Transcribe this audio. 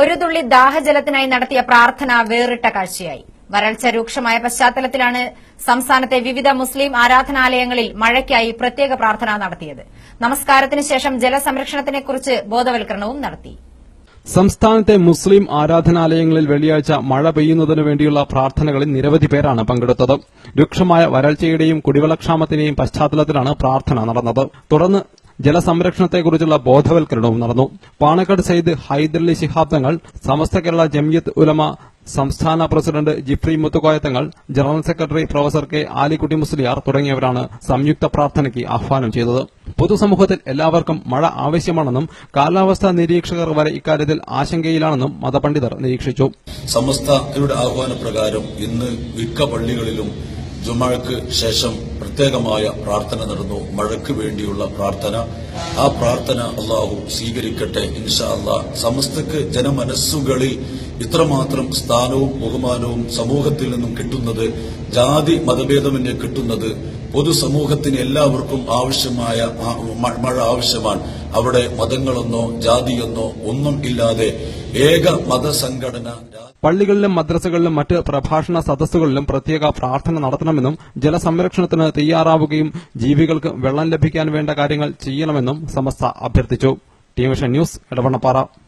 ഒരു തുള്ളി ദാഹജലത്തിനായി നടത്തിയ പ്രാർത്ഥന വേറിട്ട കാഴ്ചയായി. വരൾച്ച രൂക്ഷമായ പശ്ചാത്തലത്തിലാണ് സംസ്ഥാനത്തെ വിവിധ മുസ്ലിം ആരാധനാലയങ്ങളിൽ മഴയ്ക്കായി പ്രത്യേക പ്രാർത്ഥന നടത്തിയത്. നമസ്കാരത്തിന് ശേഷം ജലസംരക്ഷണത്തിനെക്കുറിച്ച് ബോധവൽക്കരണവും നടത്തി. സംസ്ഥാനത്തെ മുസ്ലിം ആരാധനാലയങ്ങളിൽ വെള്ളിയാഴ്ച മഴ പെയ്യുന്നതിനു വേണ്ടിയുള്ള പ്രാർത്ഥനകളിൽ നിരവധി പേരാണ് പങ്കെടുത്തത്. രൂക്ഷമായ വരൾച്ചയുടെയും കുടിവെള്ളക്ഷാമത്തിന്റെയും പശ്ചാത്തലത്തിലാണ് പ്രാർത്ഥന നടന്നത്. തുടർന്ന് ജലസംരക്ഷണത്തെക്കുറിച്ചുള്ള ബോധവൽക്കരണവും നടന്നു. പാണക്കാട് സയ്യിദ് ഹൈദരലി ശിഹാബ് തങ്ങൾ സമസ്ത കേരള ജംയത്ത് ഉലമ സംസ്ഥാന president Jifri Muthukoya Thangal general secretary professor K Alikutty Musliyar തുടങ്ങിയവരാണ് സംയുക്ത പ്രാർത്ഥനയ്ക്ക് ആഹ്വാനം ചെയ്തത്. പൊതുസമൂഹത്തിൽ എല്ലാവർക്കും മഴ ആവശ്യമാണെന്നും കാലാവസ്ഥാ നിരീക്ഷകർ വരെ ഇക്കാര്യത്തിൽ ആശങ്കയിലാണെന്നും മതപണ്ഡിതർ നിരീക്ഷിച്ചു. സമസ്തയുടെ ആഹ്വാനപ്രകാരം ഇന്ന് മിക്ക പള്ളികളിലും ജുമഴക്ക് ശേഷം പ്രത്യേകമായ പ്രാർത്ഥന നടന്നു. മഴയ്ക്ക് വേണ്ടിയുള്ള പ്രാർത്ഥന. ആ പ്രാർത്ഥന അള്ളാഹു സ്വീകരിക്കട്ടെ ഇൻഷാ അള്ളാഹ് സമസ്തക്ക് ജനമനസ്സുകളിൽ ഇത്രമാത്രം സ്ഥാനവും ബഹുമാനവും സമൂഹത്തിൽ നിന്നും കിട്ടുന്നത് ജാതി മതഭേദമന്യേ കിട്ടുന്നത് പൊതുസമൂഹത്തിന് എല്ലാവർക്കും ആവശ്യമായ മഴ ആവശ്യമാണ്. അവിടെ മതങ്ങളെന്നോ ജാതിയെന്നോ ഒന്നും ഇല്ലാതെ ഏക മതസംഘടന പള്ളികളിലും മദ്രസകളിലും മറ്റ് പ്രഭാഷണ സദസ്സുകളിലും പ്രത്യേക പ്രാർത്ഥന നടത്തണമെന്നും ജലസംരക്ഷണത്തിന് തയ്യാറാവുകയും ജീവികൾക്ക് വെള്ളം ലഭിക്കാൻ വേണ്ട കാര്യങ്ങൾ ചെയ്യണമെന്നും സമസ്ത അഭ്യർത്ഥിച്ചു. T news Edavannappara.